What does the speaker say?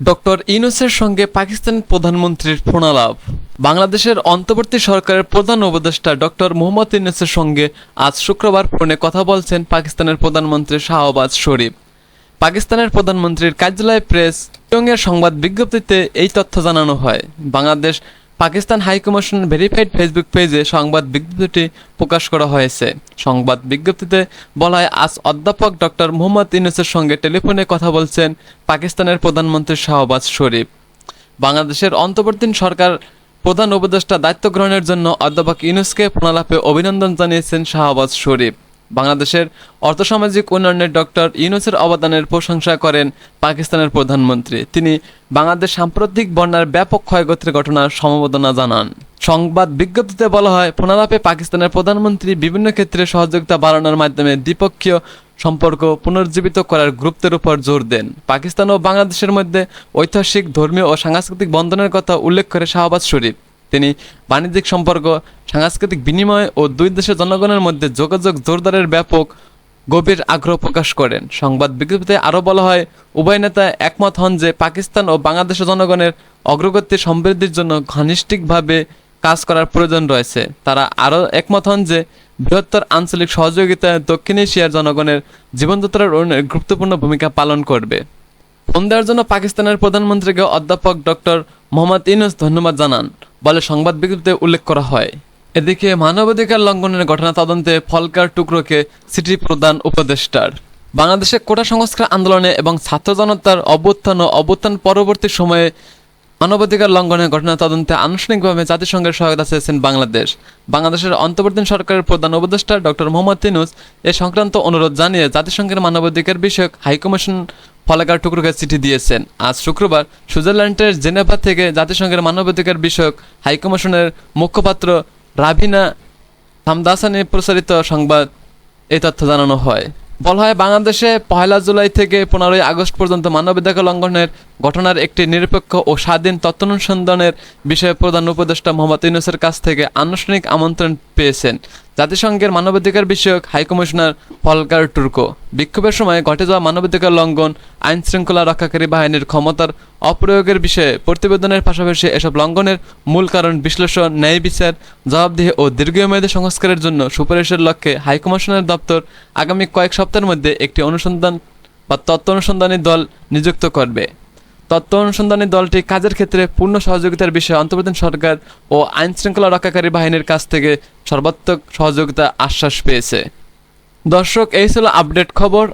Doctor ইউনুসের সঙ্গে পাকিস্তান প্রধানমন্ত্রীর ফোনালাপ। বাংলাদেশের অন্তর্বর্তী সরকারের প্রধান উপদেষ্টা ডক্টর মোহাম্মদ ইউনুসের সঙ্গে আজ শুক্রবার ফোনে কথা বলছেন পাকিস্তানের প্রধানমন্ত্রী শাহবাজ শরীফ। পাকিস্তানের প্রধানমন্ত্রীর কার্যালয় প্রেস সংবাদ বিজ্ঞপ্তিতে এই তথ্য জানানো হয়। Bangladesh Pakistan high commission verified Facebook পেজে সংবাদ বিজ্ঞপ্তিটি প্রকাশ করা হয়েছে। সংবাদ বিজ্ঞপ্তিতে বলা হয় আজ অধ্যাপক ডক্টর মোহাম্মদ ইউনুসের সঙ্গে টেলিফোনে কথা বলছেন পাকিস্তানের প্রধানমন্ত্রী শাহবাজ শরীফ। বাংলাদেশের অন্তর্বর্তী সরকার প্রধান উপদেষ্টা দায়িত্ব গ্রহণের জন্য অধ্যাপক ইউনুসকে প্রণালাপে অভিনন্দন জানিয়েছেন শাহবাজ শরীফ। বাংলাদেশের অর্থসামাজিক উন্নয়নে ডক্টর ইউনুসের অবদানের প্রশংসা করেন পাকিস্তানের প্রধানমন্ত্রী। তিনি বাংলাদেশ সাম্প্রতিক বন্যার ব্যাপক ক্ষয়ক্ষতির ঘটনার সমবেদনা জানান। সংবাদ বিজ্ঞপ্তিতে বলা হয় প্রণালাপে পাকিস্তানের প্রধানমন্ত্রী বিভিন্ন ক্ষেত্রে সহযোগিতা বাড়ানোর মাধ্যমে দ্বিপক্ষীয় সম্পর্ক পুনর্জীবিত করার গুরুত্বের উপর জোর দেন। পাকিস্তান ও বাংলাদেশের মধ্যে ঐতিহাসিক, ধর্মীয় ও সাংস্কৃতিক বন্ধনের কথা উল্লেখ করে শাহবাজ শরীফ। তিনি বাণিজ্যিক সম্পর্ক, সাংস্কৃতিক বিনিময় ও দুই দেশের জনগণের মধ্যে যোগাযোগ জোরদারের ব্যাপক গভীর আগ্রহ প্রকাশ করেন। সংবাদ বিজ্ঞপ্তিতে আরও বলা হয়, উভয় নেতা একমত হন যে পাকিস্তান ও বাংলাদেশের জনগণের অগ্রগতি সমৃদ্ধির জন্য ঘনিষ্ঠিকভাবে কাজ করার প্রয়োজন রয়েছে। তারা আরও একমত হন যে বৃহত্তর আঞ্চলিক সহযোগিতায় দক্ষিণ এশিয়ার জনগণের জীবনযাত্রার উন্নয়নে গুরুত্বপূর্ণ ভূমিকা পালন করবে। ফোন দেওয়ার জন্য পাকিস্তানের প্রধানমন্ত্রীকে অধ্যাপক ডক্টর মোহাম্মদ ইনুস ধন্যবাদ জানান বলে সংবাদ বিজ্ঞপ্তিতে উল্লেখ করা হয়। এদিকে মানবাধিকার লঙ্ঘনের ঘটনা তদন্তে ফলকার টুকরোকে সিটি প্রধান উপদেষ্টার। বাংলাদেশে কোটা সংস্কার আন্দোলনে এবং ছাত্র জনতার অভ্যুত্থান ও অভ্যুত্থান পরবর্তী সময়ে মানবাধিকার লঙ্ঘনের ঘটনা তদন্তে আনুষ্ঠানিকভাবে জাতিসংঘের সহায়তা চেয়েছেন বাংলাদেশ। বাংলাদেশের অন্তর্বর্তী সরকারের প্রধান উপদেষ্টা ডক্টর মোহাম্মদ তিনুস এ সংক্রান্ত অনুরোধ জানিয়ে জাতিসংঘের মানবাধিকার বিষয়ক হাইকমিশন ফলাকার টুকরোকে চিঠি দিয়েছেন। আজ শুক্রবার সুইজারল্যান্ডের জেনেভা থেকে জাতিসংঘের মানবাধিকার বিষয়ক হাইকমিশনের মুখপাত্র রাভিনা হামদাসানে প্রচারিত সংবাদ এই তথ্য জানানো হয়। বলা হয় বাংলাদেশে পয়লা জুলাই থেকে পনেরোই আগস্ট পর্যন্ত মানবাধিকার লঙ্ঘনের ঘটনার একটি নিরপেক্ষ ও স্বাধীন তত্ত্বানুসন্ধানের বিষয়ে প্রধান উপদেষ্টা মোহাম্মদ ইউনুসের কাছ থেকে আনুষ্ঠানিক আমন্ত্রণ পেয়েছেন। জাতিসংঘের মানবাধিকার বিষয়ক হাইকমিশনার ফলকার টুর্কো। বিক্ষোভের সময় ঘটে যাওয়া মানবাধিকার লঙ্ঘন আইন শৃঙ্খলা রক্ষাকারী বাহিনীর ক্ষমতার অপ্রয়োগের বিষয়ে প্রতিবেদনের পাশাপাশি এসব লঙ্ঘনের মূল কারণ বিশ্লেষণ, ন্যায় বিচার, জবাবদিহি ও দীর্ঘমেয়াদী সংস্কারের জন্য সুপারিশের লক্ষ্যে হাইকমিশনের দপ্তর আগামী কয়েক সপ্তাহের মধ্যে একটি অনুসন্ধান বা তত্ত্ব অনুসন্ধানী দল নিযুক্ত করবে। তত্ত্ব অনুসন্ধানী দলটি কাজের ক্ষেত্রে পূর্ণ সহযোগিতার বিষয়ে অন্তর্বর্তী সরকার ও আইন শৃঙ্খলা রক্ষাকারী বাহিনীর কাছ থেকে সর্বাত্মক সহযোগিতা আশ্বাস পেয়েছে। দর্শক, এই ছিল আপডেট খবর।